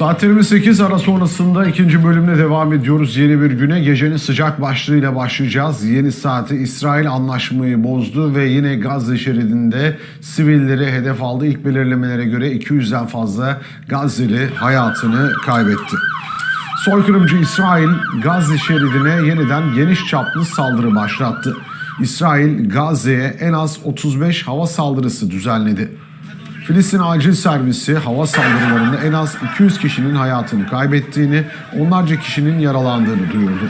Saatlerimiz 8 ara sonrasında ikinci bölümle devam ediyoruz. Yeni bir güne gecenin sıcak başlığıyla başlayacağız. Yeni saati İsrail anlaşmayı bozdu ve yine Gazze şeridinde sivilleri hedef aldı. İlk belirlemelere göre 200'den fazla Gazze'li hayatını kaybetti. Soykırımcı İsrail Gazze şeridine yeniden geniş çaplı saldırı başlattı. İsrail Gazze'ye en az 35 hava saldırısı düzenledi. Filistin Acil Servisi hava saldırılarında en az 200 kişinin hayatını kaybettiğini, onlarca kişinin yaralandığını duyurdu.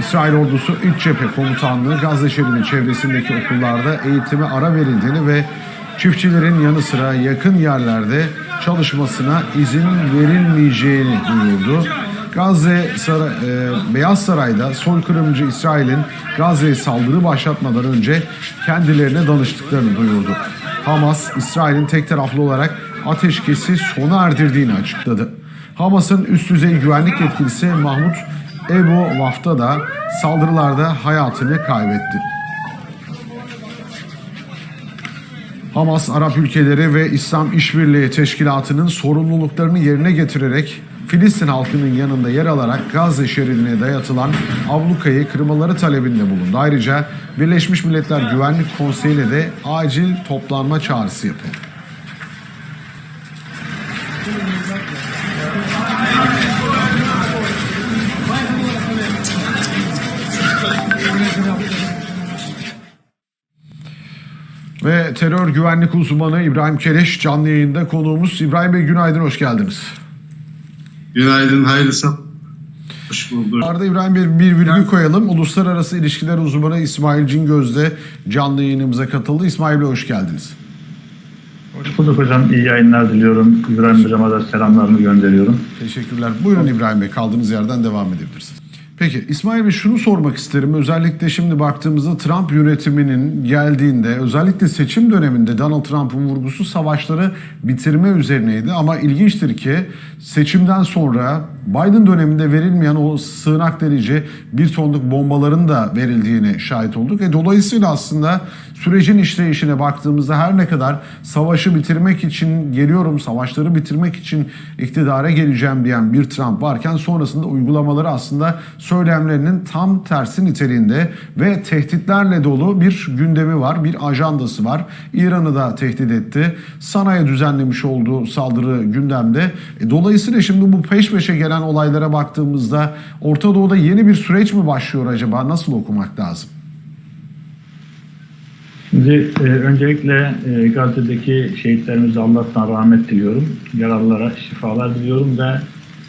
İsrail ordusu İç Cephe Komutanlığı Gazze şeridinin çevresindeki okullarda eğitime ara verildiğini ve çiftçilerin yanı sıra yakın yerlerde çalışmasına izin verilmeyeceğini duyurdu. Gazze Saray, e, Beyaz Saray'da soykırımcı İsrail'in Gazze'ye saldırı başlatmadan önce kendilerine danıştıklarını duyurdu. Hamas, İsrail'in tek taraflı olarak ateşkesi sona erdirdiğini açıkladı. Hamas'ın üst düzey güvenlik yetkilisi Mahmut Ebu Vafta da saldırılarda hayatını kaybetti. Hamas, Arap ülkeleri ve İslam İşbirliği Teşkilatı'nın sorumluluklarını yerine getirerek Filistin halkının yanında yer alarak Gazze şeridine dayatılan ablukayı kırmaları talebinde bulundu. Ayrıca Birleşmiş Milletler Güvenlik Konseyi ile de acil toplanma çağrısı yapıldı. Ve terör güvenlik uzmanı İbrahim Keleş canlı yayında konuğumuz. İbrahim Bey günaydın, hoş geldiniz. Günaydın, hayırlısı. Hoş bulduk. Arada İbrahim Bey bir virgül koyalım. Uluslararası İlişkiler uzmanı İsmail Cingöz de canlı yayınımıza katıldı. İsmail Bey hoş geldiniz. Hoş bulduk hocam. İyi yayınlar diliyorum. İbrahim hocama da selamlarımı gönderiyorum. Teşekkürler. Buyurun İbrahim Bey kaldığınız yerden devam edebilirsiniz. Peki İsmail Bey şunu sormak isterim. Özellikle şimdi baktığımızda Trump yönetiminin geldiğinde özellikle seçim döneminde Donald Trump'ın vurgusu savaşları bitirme üzerineydi. Ama ilginçtir ki seçimden sonra Biden döneminde verilmeyen o sığınak delici bir tonluk bombaların da verildiğine şahit olduk. E dolayısıyla aslında sürecin işleyişine baktığımızda her ne kadar savaşı bitirmek için geliyorum, savaşları bitirmek için iktidara geleceğim diyen bir Trump varken sonrasında uygulamaları aslında söylemlerinin tam tersi niteliğinde ve tehditlerle dolu bir gündemi var, bir ajandası var. İran'ı da tehdit etti. Sanayi düzenlemiş olduğu saldırı gündemde. E, dolayısıyla şimdi bu peş peşe gelen olaylara baktığımızda Orta Doğu'da yeni bir süreç mi başlıyor acaba? Nasıl okumak lazım? Şimdi e, öncelikle e, Gazze'deki şehitlerimize Allah'tan rahmet diliyorum. Yaralılara şifalar diliyorum ve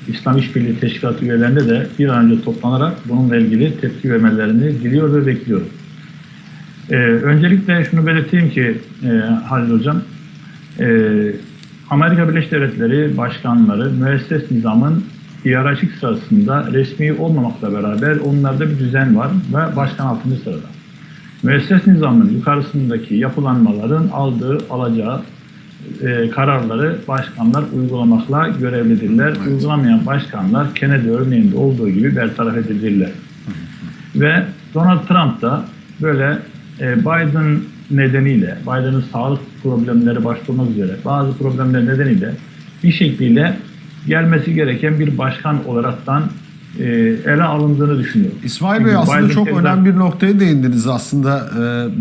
İslam İşbirliği Teşkilatı üyelerinde de bir an önce toplanarak bununla ilgili tepki vermelerini diliyor ve bekliyorum. E, öncelikle şunu belirteyim ki e, Halil Hocam, e, Amerika Birleşik Devletleri başkanları müesses nizamın hiyerarşik sırasında resmi olmamakla beraber onlarda bir düzen var ve başkan 6. sırada. Müesses nizamının yukarısındaki yapılanmaların aldığı, alacağı e, kararları başkanlar uygulamakla görevlidirler. Evet. Uygulamayan başkanlar Kennedy örneğinde olduğu gibi bertaraf edilirler. Ve Donald Trump da böyle e, Biden nedeniyle, Biden'ın sağlık problemleri başta olmak üzere bazı problemler nedeniyle bir şekliyle gelmesi gereken bir başkan olaraktan e, ele alındığını düşünüyorum. İsmail Çünkü Bey aslında Biden çok önemli bir noktaya değindiniz aslında. Ee,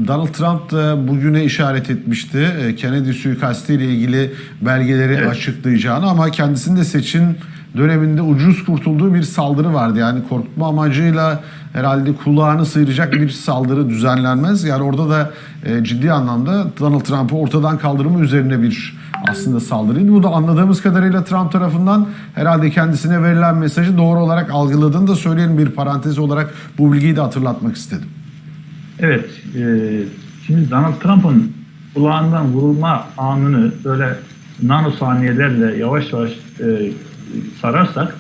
Donald Trump da bugüne işaret etmişti. Ee, Kennedy suikasti ile ilgili belgeleri Evet. açıklayacağını ama kendisinin de seçim döneminde ucuz kurtulduğu bir saldırı vardı. Yani korkutma amacıyla herhalde kulağını sıyıracak bir saldırı düzenlenmez. Yani orada da e, ciddi anlamda Donald Trump'ı ortadan kaldırma üzerine bir aslında saldırıydı. Bu da anladığımız kadarıyla Trump tarafından herhalde kendisine verilen mesajı doğru olarak algıladığını da söyleyelim bir parantez olarak bu bilgiyi de hatırlatmak istedim. Evet, e, şimdi Donald Trump'ın kulağından vurulma anını böyle nanosaniyelerle yavaş yavaş e, sararsak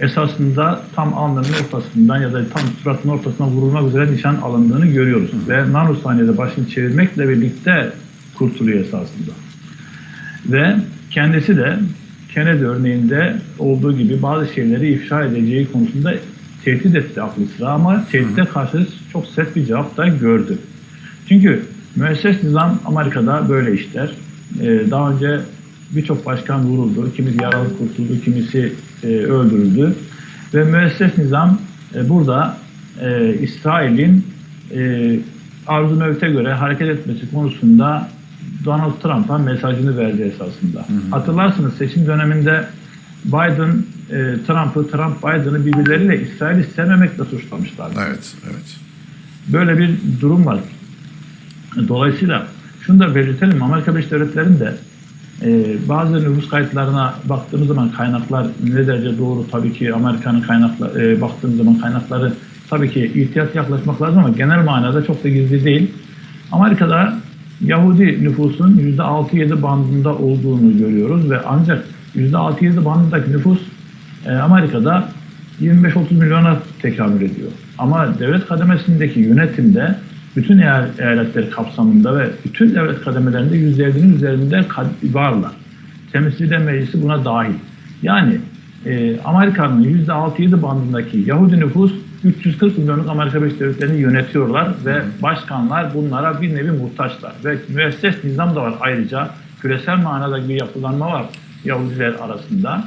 esasında tam alnının ortasından ya da tam suratının ortasına vurulmak üzere nişan alındığını görüyoruz. Ve nanosaniyede başını çevirmekle birlikte kurtuluyor esasında. Ve kendisi de Kennedy örneğinde olduğu gibi bazı şeyleri ifşa edeceği konusunda tehdit etti aklı sıra ama tehdide karşı çok sert bir cevap da gördü. Çünkü müesses nizam Amerika'da böyle işler. Ee, daha önce birçok başkan vuruldu, kimisi yaralı kurtuldu, kimisi e, öldürüldü. Ve müesses nizam e, burada e, İsrail'in e, arzu mevte göre hareket etmesi konusunda Donald Trump'a mesajını verdi esasında. Hatırlarsınız seçim döneminde Biden e, Trump'ı, Trump Biden'ı birbirleriyle İsrail'i sevmemekle suçlamışlardı. Evet, evet. Böyle bir durum var. Dolayısıyla şunu da belirtelim. Amerika Birleşik Devletleri'nde e, bazı nüfus kayıtlarına baktığımız zaman kaynaklar ne derece doğru tabii ki Amerika'nın kaynakları e, baktığımız zaman kaynakları tabii ki ihtiyat yaklaşmak lazım ama genel manada çok da gizli değil. Amerika'da Yahudi nüfusun %6-7 bandında olduğunu görüyoruz ve ancak %6-7 bandındaki nüfus e, Amerika'da 25-30 milyona tekamül ediyor. Ama devlet kademesindeki yönetimde bütün eya- eyaletler kapsamında ve bütün devlet kademelerinde %50'nin üzerinde varlar. Temsilciler Meclisi buna dahil. Yani e, Amerika'nın %6-7 bandındaki Yahudi nüfus 340 milyonluk Amerika Birleşik Devletleri'ni yönetiyorlar ve başkanlar bunlara bir nevi muhtaçlar. Ve müesses nizam da var ayrıca. Küresel manada bir yapılanma var Yahudiler arasında.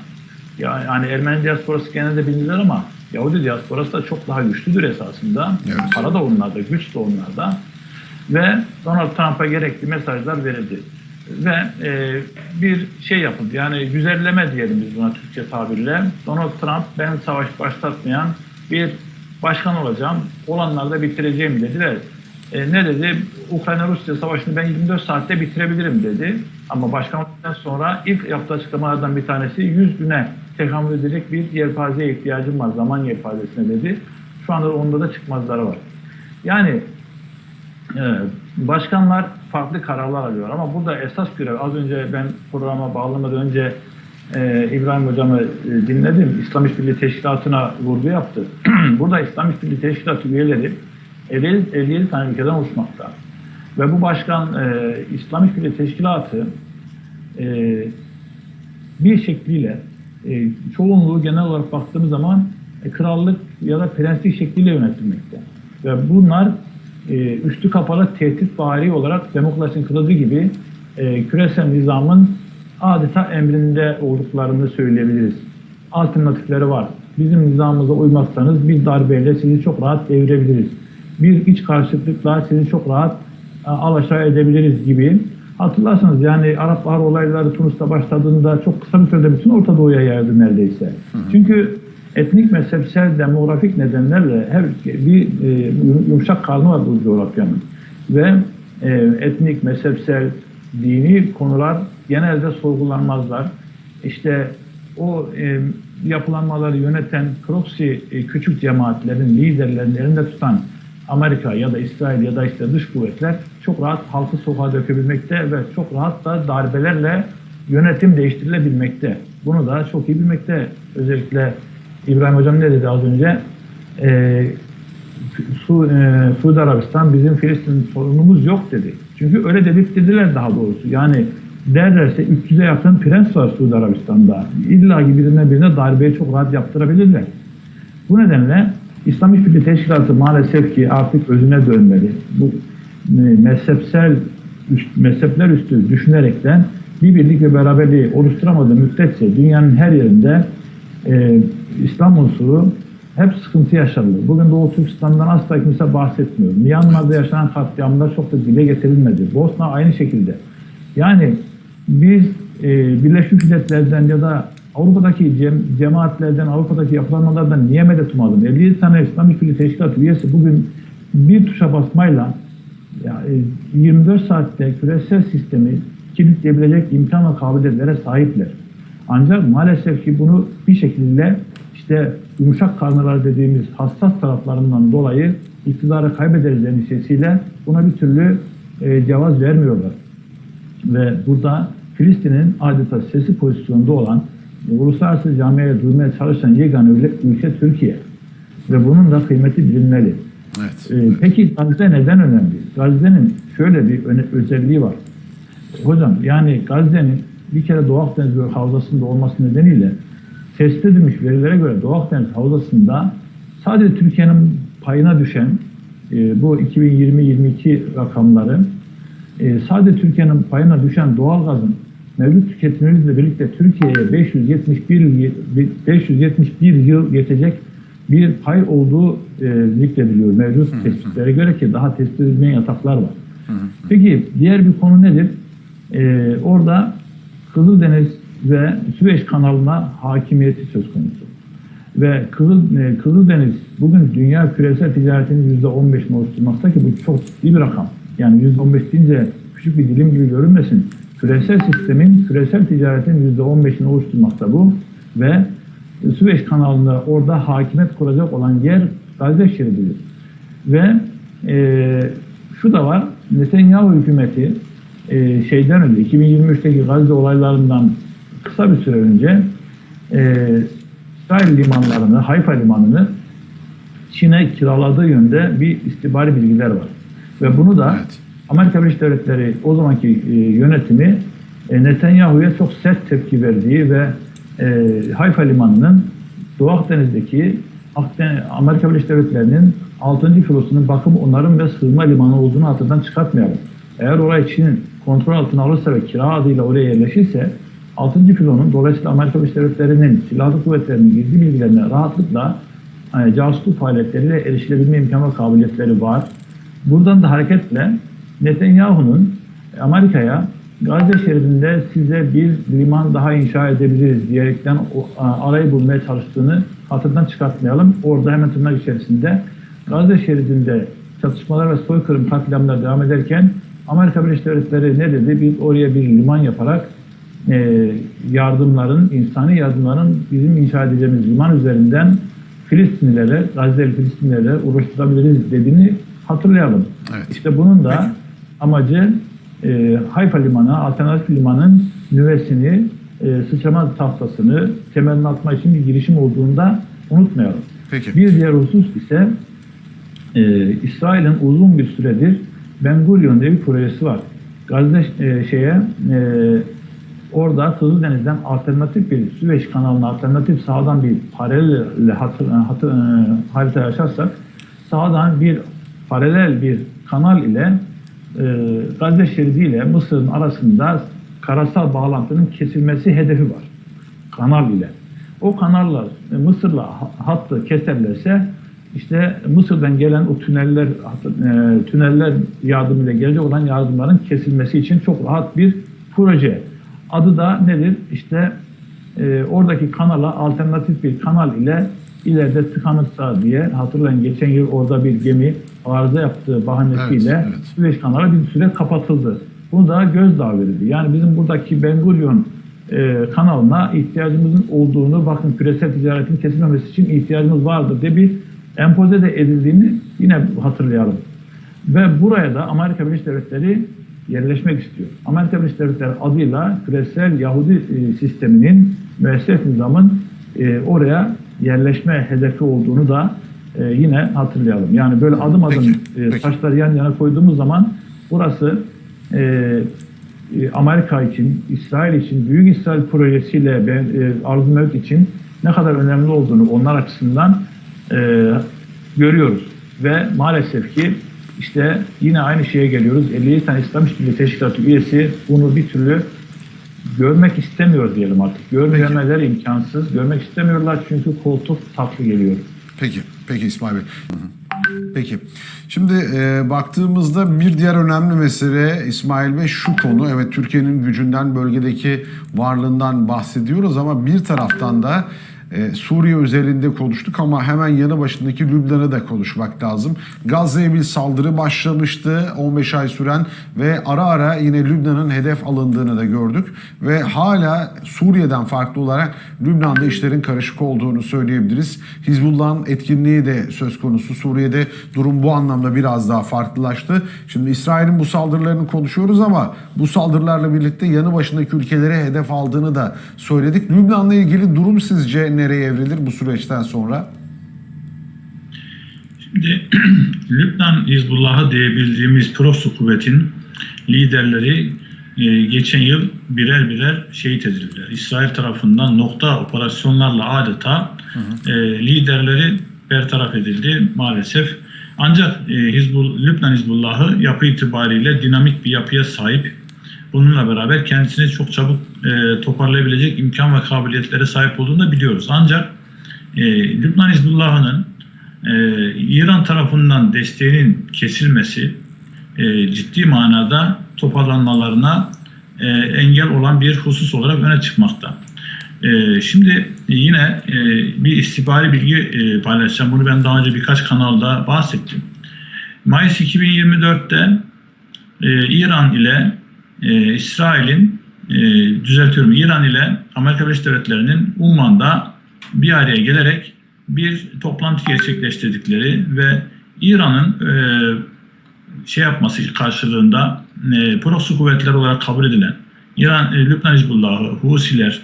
Ya- Yani Ermeni diasporası genelde bilinir ama Yahudi diasporası da çok daha güçlüdür esasında. Evet. Para da onlarda, güç de onlarda. Ve Donald Trump'a gerekli mesajlar verildi. Ve e, bir şey yapıldı. Yani güzelleme diyelim biz buna Türkçe tabirle. Donald Trump ben savaş başlatmayan bir başkan olacağım. Olanları da bitireceğim dedi ve e, ne dedi? Ukrayna-Rusya savaşını ben 24 saatte bitirebilirim dedi. Ama başkan olduktan sonra ilk yaptığı açıklamalardan bir tanesi 100 güne tekamül edecek bir yelpazeye ihtiyacım var. Zaman yelpazesine dedi. Şu anda onda da çıkmazları var. Yani e, başkanlar farklı kararlar alıyor ama burada esas görev az önce ben programa bağlamadan önce e, İbrahim hocamı e, dinledim. İslam İşbirliği Teşkilatı'na vurgu yaptı. burada İslam İşbirliği Teşkilatı üyeleri 50, 57 tane ülkeden oluşmakta. Ve bu başkan e, İslam İşbirliği Teşkilatı e, bir şekliyle e, çoğunluğu genel olarak baktığımız zaman e, krallık ya da prenslik şekliyle yönetilmekte. Ve bunlar e, üstü kapalı tehdit vari olarak demokrasinin kılıcı gibi e, küresel nizamın adeta emrinde olduklarını söyleyebiliriz. Alternatifleri var. Bizim nizamımıza uymazsanız bir darbeyle sizi çok rahat devirebiliriz. Bir iç karşıtlıkla sizi çok rahat e, alaşağı edebiliriz gibi. Hatırlarsanız yani Arap Baharı olayları Tunus'ta başladığında çok kısa bir sürede bütün Orta Doğu'ya yayıldı neredeyse. Çünkü etnik, mezhepsel, demografik nedenlerle her bir e, yumuşak karnı var bu coğrafyanın. Ve e, etnik, mezhepsel, dini konular genelde sorgulanmazlar. İşte o e, yapılanmaları yöneten proxy e, küçük cemaatlerin liderlerini elinde tutan Amerika ya da İsrail ya da işte dış kuvvetler çok rahat halkı sokağa dökebilmekte ve çok rahat da darbelerle yönetim değiştirilebilmekte. Bunu da çok iyi bilmekte. Özellikle İbrahim Hocam ne dedi az önce? Ee, Su, e, Suudi Arabistan bizim Filistin sorunumuz yok dedi. Çünkü öyle dedirttiler daha doğrusu. Yani derlerse 300'e yakın prens var Suudi Arabistan'da. İlla ki birine birine darbeyi çok rahat yaptırabilirler. Bu nedenle İslam İşbirliği Teşkilatı maalesef ki artık özüne dönmeli. Bu e, mezhepsel üst, mezhepler üstü düşünerekten bir birlik ve beraberliği oluşturamadığı müddetçe dünyanın her yerinde e, İslam unsuru hep sıkıntı yaşadı. Bugün Doğu Türkistan'dan asla kimse bahsetmiyor. Myanmar'da yaşanan katliamlar çok da dile getirilmedi. Bosna aynı şekilde. Yani biz e, Birleşmiş Milletler'den ya da Avrupa'daki cem, cemaatlerden, Avrupa'daki yapılanmalardan niye medet umadın? 57 tane İslam İşbirliği Teşkilatı üyesi bugün bir tuşa basmayla yani 24 saatte küresel sistemi kilitleyebilecek imkan ve kabiliyetlere sahipler. Ancak maalesef ki bunu bir şekilde işte yumuşak karnılar dediğimiz hassas taraflarından dolayı iktidarı kaybederiz endişesiyle buna bir türlü e, cevaz vermiyorlar. Ve burada Filistin'in adeta sesi pozisyonda olan uluslararası camiaya duymaya çalışan yegane ülke Türkiye. Ve bunun da kıymeti bilinmeli. Evet. Ee, peki Gazze neden önemli? Gazze'nin şöyle bir öne- özelliği var. Hocam yani Gazze'nin bir kere Doğu Akdeniz havzasında olması nedeniyle tespit edilmiş verilere göre Doğu Akdeniz havzasında sadece Türkiye'nin payına düşen e, bu 2020-22 rakamları e, sadece Türkiye'nin payına düşen doğalgazın mevcut tüketimimizle birlikte Türkiye'ye 571 yıl- 571 yıl yetecek bir pay olduğu e, zikrediliyor mevcut tespitlere göre ki daha tespit edilmeyen yataklar var. Peki diğer bir konu nedir? Ee, orada Kızıldeniz ve Süveyş kanalına hakimiyeti söz konusu. Ve Kızıl, e, Kızıldeniz bugün dünya küresel ticaretinin %15'ini oluşturmakta ki bu çok ciddi bir rakam. Yani %15 deyince küçük bir dilim gibi görünmesin. Küresel sistemin, küresel ticaretin %15'ini oluşturmakta bu. Ve Süveyş kanalında orada hakimiyet kuracak olan yer Gazze şerididir. Ve e, şu da var, Netanyahu hükümeti e, şeyden önce, 2023'teki Gazze olaylarından kısa bir süre önce e, İsrail limanlarını, Hayfa limanını Çin'e kiraladığı yönde bir istihbari bilgiler var. Ve bunu da Evet. Amerika Birleşik Devletleri o zamanki e, yönetimi e, Netanyahu'ya çok sert tepki verdiği ve e, Hayfa limanının Doğu Akdeniz'deki Akden- Amerika Birleşik Devletleri'nin 6. filosunun bakım, onarım ve sığınma limanı olduğunu hatırdan çıkartmayalım. Eğer orayı Çin kontrol altına alırsa ve kira adıyla oraya yerleşirse 6. filonun dolayısıyla Amerika Birleşik Devletleri'nin silahlı kuvvetlerinin gizli bilgilerine rahatlıkla e, casusluk faaliyetleriyle erişilebilme imkan ve kabiliyetleri var. Buradan da hareketle Netanyahu'nun Amerika'ya Gazze şeridinde size bir liman daha inşa edebiliriz diyerekten arayı bulmaya çalıştığını hatırdan çıkartmayalım. Orada hemen tırnak içerisinde Gazze şeridinde çatışmalar ve soykırım katliamlar devam ederken Amerika Birleşik Devletleri ne dedi? Biz oraya bir liman yaparak e, yardımların, insani yardımların bizim inşa edeceğimiz liman üzerinden Filistinlilere, Gazze'li Filistinlilere ulaştırabiliriz dediğini hatırlayalım. Evet. İşte bunun da amacı e, Hayfa Limanı, alternatif limanın nüvesini, e, sıçrama tahtasını temelini atmak için bir girişim olduğunu da unutmayalım. Peki. Bir diğer husus ise e, İsrail'in uzun bir süredir Ben Gurion diye bir projesi var. Gazze e, şeye e, orada Kızıldeniz'den alternatif bir Süveyş kanalına alternatif sağdan bir paralel hatır, hatır, e, harita açarsak sağdan bir paralel bir kanal ile e, Gazze şeridi ile Mısır'ın arasında karasal bağlantının kesilmesi hedefi var. Kanal ile. O kanallar e, Mısır'la ha- hattı keserlerse işte Mısır'dan gelen o tüneller e, tüneller yardımıyla gelecek olan yardımların kesilmesi için çok rahat bir proje. Adı da nedir? İşte e, oradaki kanala alternatif bir kanal ile ileride tıkanırsa diye hatırlayın geçen yıl orada bir gemi arıza yaptığı bahanesiyle Evet, evet. Süveyş kanalı bir süre kapatıldı. Bunu da gözdağı verildi. Yani bizim buradaki Ben Gurion e, kanalına ihtiyacımızın olduğunu bakın küresel ticaretin kesilmemesi için ihtiyacımız vardır diye bir empoze de edildiğini yine hatırlayalım. Ve buraya da Amerika Birleşik Devletleri yerleşmek istiyor. Amerika Birleşik Devletleri adıyla küresel Yahudi e, sisteminin müesses nizamın e, oraya yerleşme hedefi olduğunu da e, yine hatırlayalım. Yani böyle adım adım Peki, e, peki. taşları yan yana koyduğumuz zaman burası e, e, Amerika için, İsrail için, Büyük İsrail projesiyle ben, e, arzu mevcut için ne kadar önemli olduğunu onlar açısından e, görüyoruz. Ve maalesef ki işte yine aynı şeye geliyoruz. 57 tane İslam İşbirliği Teşkilatı üyesi bunu bir türlü görmek istemiyor diyelim artık. Görmemeler imkansız. Görmek istemiyorlar çünkü koltuk tatlı geliyor. Peki, peki İsmail Bey. Hı hı. Peki. Şimdi e, baktığımızda bir diğer önemli mesele İsmail Bey şu konu. Evet Türkiye'nin gücünden, bölgedeki varlığından bahsediyoruz ama bir taraftan da e, Suriye özelinde konuştuk ama hemen yanı başındaki Lübnan'ı da konuşmak lazım. Gazze'ye bir saldırı başlamıştı 15 ay süren ve ara ara yine Lübnan'ın hedef alındığını da gördük ve hala Suriye'den farklı olarak Lübnan'da işlerin karışık olduğunu söyleyebiliriz. Hizbullah'ın etkinliği de söz konusu. Suriye'de durum bu anlamda biraz daha farklılaştı. Şimdi İsrail'in bu saldırılarını konuşuyoruz ama bu saldırılarla birlikte yanı başındaki ülkelere hedef aldığını da söyledik. Lübnan'la ilgili durum sizce nereye evrilir bu süreçten sonra? Şimdi Lübnan Hizbullah'ı diyebildiğimiz proxy kuvvetin liderleri e, geçen yıl birer birer şehit edildiler. İsrail tarafından nokta operasyonlarla adeta e, liderleri bertaraf edildi maalesef. Ancak e, Hizbul, Lübnan Hizbullah'ı yapı itibariyle dinamik bir yapıya sahip. Bununla beraber kendisini çok çabuk e, toparlayabilecek imkan ve kabiliyetlere sahip olduğunu da biliyoruz. Ancak e, Lübnan Hizbullah'ının e, İran tarafından desteğinin kesilmesi e, ciddi manada toparlanmalarına e, engel olan bir husus olarak öne çıkmakta. E, şimdi yine e, bir istihbari bilgi e, paylaşacağım. Bunu ben daha önce birkaç kanalda bahsettim. Mayıs 2024'te e, İran ile e, İsrail'in e, düzeltiyorum İran ile Amerika Birleşik Devletleri'nin Umman'da bir araya gelerek bir toplantı gerçekleştirdikleri ve İran'ın e, şey yapması karşılığında e, proxy kuvvetler olarak kabul edilen İran, e, Lübnan Hizbullah'ı, Husiler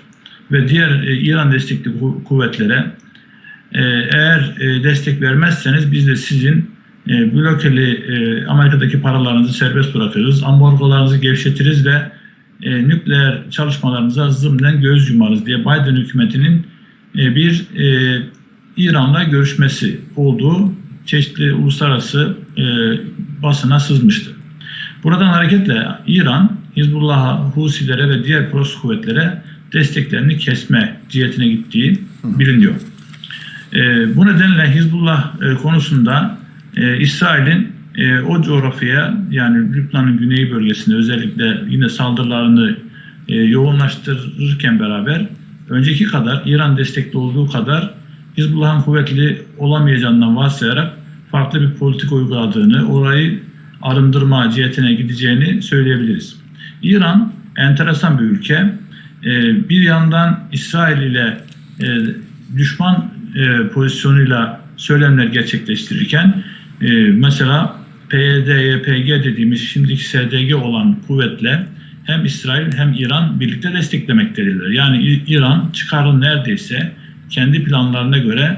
ve diğer e, İran destekli ku- kuvvetlere e, eğer e, destek vermezseniz biz de sizin e, blokeli e, Amerika'daki paralarınızı serbest bırakırız, ambargolarınızı gevşetiriz ve e, nükleer çalışmalarınıza zımnen göz yumarız diye Biden hükümetinin e, bir e, İran'la görüşmesi olduğu çeşitli uluslararası e, basına sızmıştı. Buradan hareketle İran, Hizbullah'a, Husilere ve diğer proxy kuvvetlere desteklerini kesme cihetine gittiği biliniyor. E, bu nedenle Hizbullah e, konusunda e, İsrail'in e, o coğrafyaya yani Lübnan'ın güney bölgesinde özellikle yine saldırılarını e, yoğunlaştırırken beraber önceki kadar İran destekli olduğu kadar Hizbullah'ın kuvvetli olamayacağından varsayarak farklı bir politik uyguladığını, orayı arındırma cihetine gideceğini söyleyebiliriz. İran enteresan bir ülke. Ee, bir yandan İsrail ile e, düşman e, pozisyonuyla söylemler gerçekleştirirken e, mesela PYD, YPG dediğimiz şimdiki SDG olan kuvvetle hem İsrail hem İran birlikte desteklemektedirler. Yani İran çıkarın neredeyse kendi planlarına göre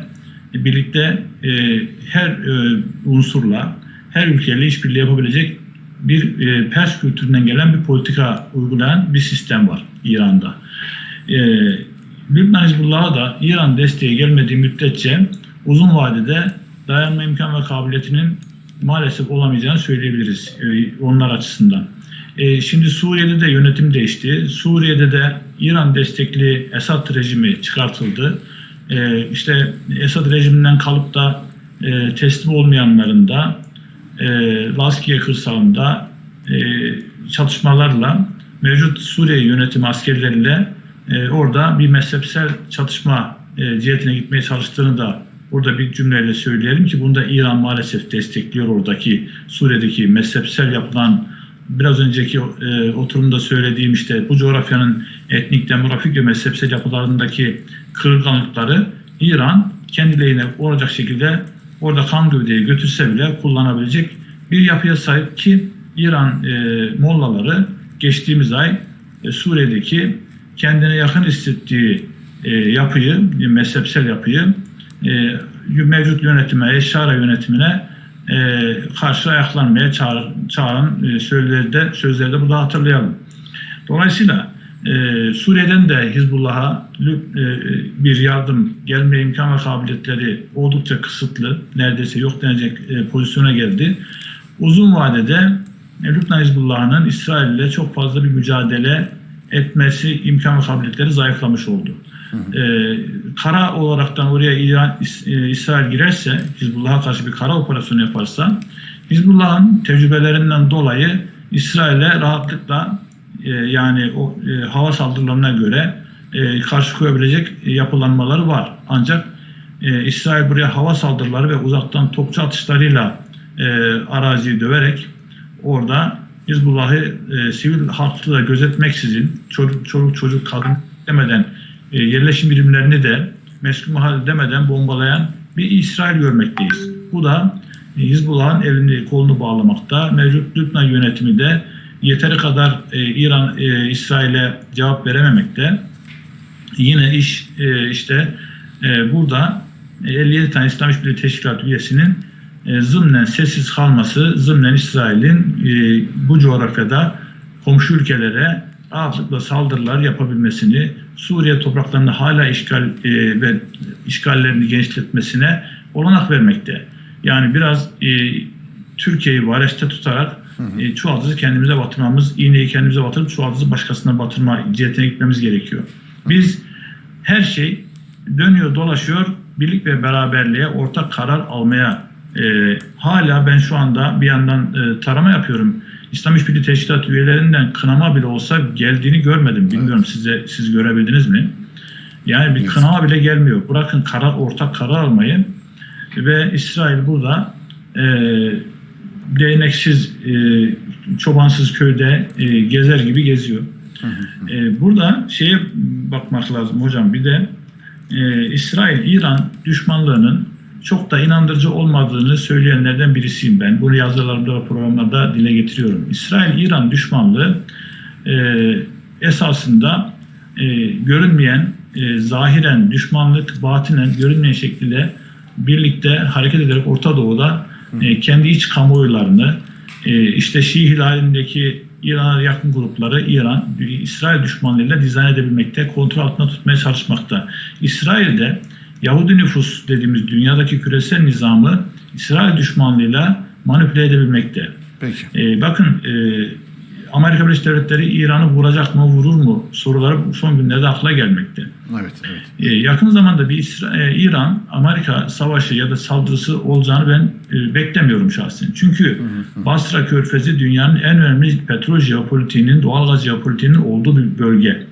birlikte e, her e, unsurla, her ülkeyle işbirliği yapabilecek bir e, Pers kültüründen gelen bir politika uygulayan bir sistem var İran'da. E, Lübnan Hizbullah'a da İran desteği gelmediği müddetçe uzun vadede dayanma imkan ve kabiliyetinin maalesef olamayacağını söyleyebiliriz e, onlar açısından. E, şimdi Suriye'de de yönetim değişti. Suriye'de de İran destekli Esad rejimi çıkartıldı. E, işte Esad rejiminden kalıp da e, teslim olmayanların da e, Laskiye kırsalında çatışmalarla mevcut Suriye yönetimi askerleriyle orada bir mezhepsel çatışma cihetine gitmeye çalıştığını da burada bir cümleyle söyleyelim ki bunu da İran maalesef destekliyor oradaki Suriye'deki mezhepsel yapılan biraz önceki e, oturumda söylediğim işte bu coğrafyanın etnik, demografik ve mezhepsel yapılarındaki kırılganlıkları İran kendi lehine olacak şekilde orada kan gövdeyi götürse bile kullanabilecek bir yapıya sahip ki İran e, mollaları geçtiğimiz ay e, Suriye'deki kendine yakın hissettiği e, yapıyı, mezhepsel yapıyı e, mevcut yönetime, Eşşara yönetimine e, karşı ayaklanmaya çağır, çağıran e, sözleri de, sözleri de burada hatırlayalım. Dolayısıyla e, Suriye'den de Hizbullah'a e, bir yardım gelme imkan ve kabiliyetleri oldukça kısıtlı, neredeyse yok denecek e, pozisyona geldi. Uzun vadede e, Lübnan Hizbullah'ın İsrail ile çok fazla bir mücadele etmesi imkan ve kabiliyetleri zayıflamış oldu. E, kara olaraktan oraya İran, e, İsrail girerse, Hizbullah'a karşı bir kara operasyonu yaparsa, Hizbullah'ın tecrübelerinden dolayı İsrail'e rahatlıkla e, yani o e, hava saldırılarına göre e, karşı koyabilecek e, yapılanmaları var. Ancak e, İsrail buraya hava saldırıları ve uzaktan topçu atışlarıyla e, araziyi döverek orada Hizbullah'ı e, sivil halkı da gözetmeksizin çocuk çocuk çocuk kadın demeden e, yerleşim birimlerini de meskul mahalle demeden bombalayan bir İsrail görmekteyiz. Bu da e, Hizbullah'ın elini kolunu bağlamakta. Mevcut Lübnan yönetimi de yeteri kadar e, İran e, İsrail'e cevap verememekte. Yine iş e, işte e, burada e, 57 tane İslam İşbirliği Teşkilatı üyesinin e, zımnen sessiz kalması, zımnen İsrail'in e, bu coğrafyada komşu ülkelere rahatlıkla saldırılar yapabilmesini, Suriye topraklarında hala işgal e, ve işgallerini genişletmesine olanak vermekte. Yani biraz e, Türkiye'yi vareşte tutarak e, çuvaldızı kendimize batırmamız, iğneyi kendimize batırıp çuvaldızı başkasına batırma cihetine gitmemiz gerekiyor. Biz her şey dönüyor dolaşıyor birlik ve beraberliğe ortak karar almaya e, hala ben şu anda bir yandan e, tarama yapıyorum. İslam İşbirliği Teşkilatı üyelerinden kınama bile olsa geldiğini görmedim. Bilmiyorum size siz görebildiniz mi? Yani bir Evet. kınama bile gelmiyor. Bırakın karar ortak karar almayı ve İsrail burada e, değneksiz, e, çobansız köyde e, gezer gibi geziyor. E, burada şeye bakmak lazım hocam. Bir de e, İsrail-İran düşmanlığının çok da inandırıcı olmadığını söyleyenlerden birisiyim ben. Bunu yazılarımda ve programlarda dile getiriyorum. İsrail-İran düşmanlığı e, esasında e, görünmeyen, e, zahiren düşmanlık, batinen görünmeyen şekilde birlikte hareket ederek Orta Doğu'da e, kendi iç kamuoylarını, e, işte Şii hilalindeki İran'a yakın grupları İran, İsrail düşmanlığıyla dizayn edebilmekte, kontrol altında tutmaya çalışmakta. İsrail'de Yahudi nüfus dediğimiz dünyadaki küresel nizamı İsrail düşmanlığıyla manipüle edebilmekte. Peki. E, bakın e, Amerika Birleşik Devletleri İran'ı vuracak mı, vurur mu soruları son günlerde akla gelmekte. Evet, evet. E, yakın zamanda bir İsra- e, İran-Amerika savaşı ya da saldırısı olacağını ben e, beklemiyorum şahsen. Çünkü Basra Körfezi dünyanın en önemli petrol jeopolitiğinin, doğalgaz jeopolitiğinin olduğu bir bölge.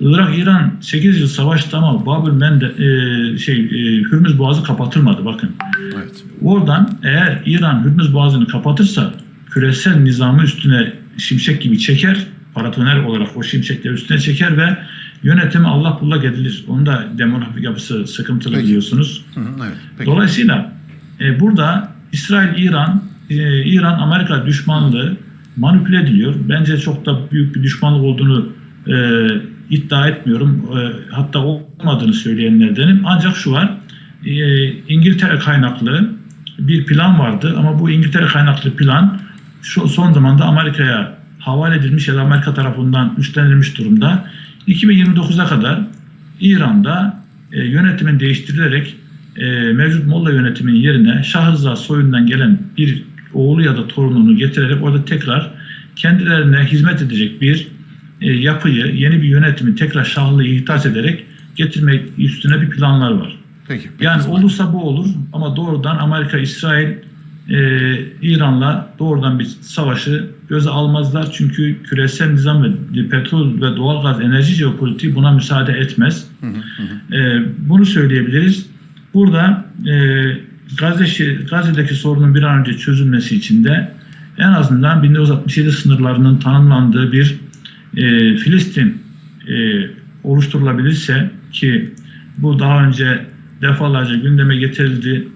Irak-İran 8 yıl savaştı ama Babül Mende, e, şey, e, Hürmüz Boğazı kapatılmadı bakın. Evet. Oradan eğer İran Hürmüz Boğazı'nı kapatırsa küresel nizamı üstüne şimşek gibi çeker. Paratoner olarak o şimşekleri üstüne çeker ve yönetimi Allah bullak edilir. Onun da demografik yapısı sıkıntılı Peki. biliyorsunuz. Hı hı, evet. Peki. Dolayısıyla e, burada İsrail-İran, e, İran-Amerika düşmanlığı manipüle ediliyor. Bence çok da büyük bir düşmanlık olduğunu e, iddia etmiyorum. E, hatta olmadığını söyleyenlerdenim. Ancak şu var, e, İngiltere kaynaklı bir plan vardı ama bu İngiltere kaynaklı plan şu son zamanda Amerika'ya havale edilmiş ya da Amerika tarafından üstlenilmiş durumda. 2029'a kadar İran'da e, yönetimin değiştirilerek e, mevcut Molla yönetiminin yerine Şah soyundan gelen bir oğlu ya da torununu getirerek orada tekrar kendilerine hizmet edecek bir e, yapıyı, yeni bir yönetimi tekrar Şahlı'yı ihtas ederek getirmek üstüne bir planlar var. Peki. peki Yani İsmail. olursa bu olur ama doğrudan Amerika, İsrail, e, İran'la doğrudan bir savaşı göze almazlar. Çünkü küresel nizam ve petrol ve doğalgaz enerji jeopolitiği buna müsaade etmez. E, bunu söyleyebiliriz. Burada e, Gazze, Gazze'deki sorunun bir an önce çözülmesi için de en azından 1967 sınırlarının tanımlandığı bir e, Filistin e, oluşturulabilirse ki bu daha önce defalarca gündeme getirildi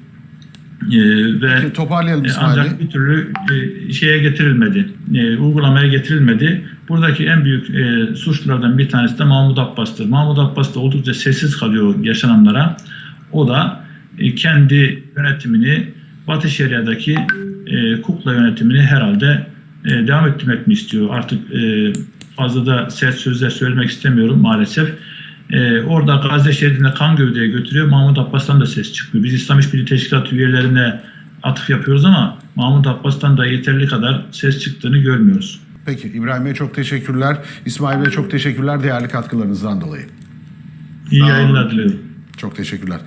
e, ve Peki, toparlayalım e, ancak bir türlü e, şeye getirilmedi, e, uygulamaya getirilmedi. Buradaki en büyük e, suçlulardan bir tanesi de Mahmut Abbas'tır. Mahmut Abbas da oldukça sessiz kalıyor yaşananlara. O da e, kendi yönetimini Batı Şeria'daki e, kukla yönetimini herhalde e, devam ettirmek mi istiyor? Artık e, fazla da sert sözler söylemek istemiyorum maalesef. E, orada Gazze şeridinde kan gövdeye götürüyor. Mahmut Abbas'tan da ses çıkmıyor. Biz İslam İşbirliği Teşkilatı üyelerine atıf yapıyoruz ama Mahmut Abbas'tan da yeterli kadar ses çıktığını görmüyoruz. Peki İbrahim Bey çok teşekkürler. İsmail Bey çok teşekkürler değerli katkılarınızdan dolayı. İyi yayınlar diliyorum. Çok teşekkürler.